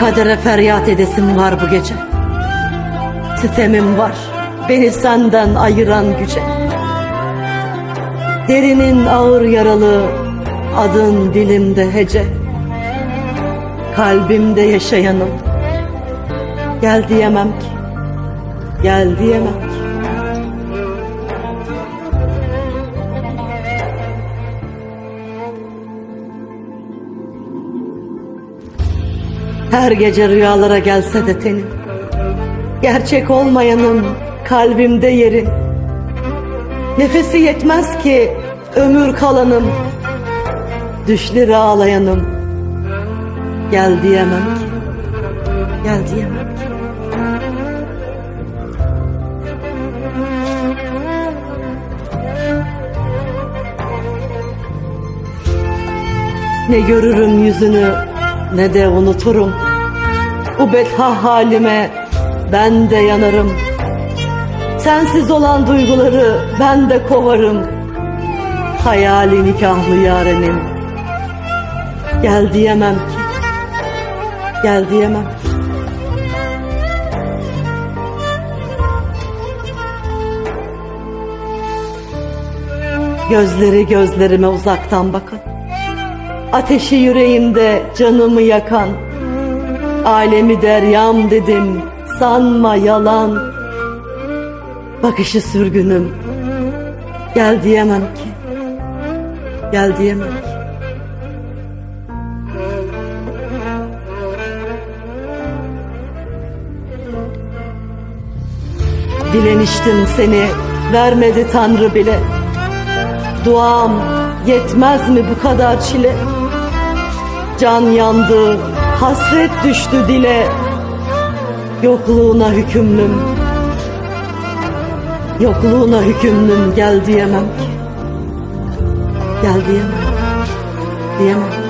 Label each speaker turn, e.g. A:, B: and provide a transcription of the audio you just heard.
A: Kadere feryat edesim var bu gece. Sitemim var beni senden ayıran güce. Derinin ağır yaralı, adın dilimde hece. Kalbimde yaşayanım. Gel diyemem ki, gel diyemem ki. Her gece rüyalara gelse de tenin Gerçek olmayanın kalbimde yerin Nefesi yetmez ki ömür kalanım. Düşleri ağlayanım. Gel diyemem ki. Gel diyemem Ne görürüm yüzünü ne de unuturum Bu betha halime ben de yanarım. Sensiz olan duyguları ben de kovarım. Hayali nikahlı yarenim. Gel diyemem ki Gel diyemem ki. Gözleri gözlerime uzaktan bakan Ateşi yüreğimde canımı yakan Alemi deryam dedim. Sanma yalan. Bakışı sürgünüm. Gel diyemem ki. Gel diyemem ki. Dileniştim seni. Vermedi Tanrı bile. Duam yetmez mi bu kadar çile? Can yandı hasret düştü dile Yokluğuna hükümlüm. Yokluğuna hükümlüm gel diyemem ki. Gel diyemem Diyemem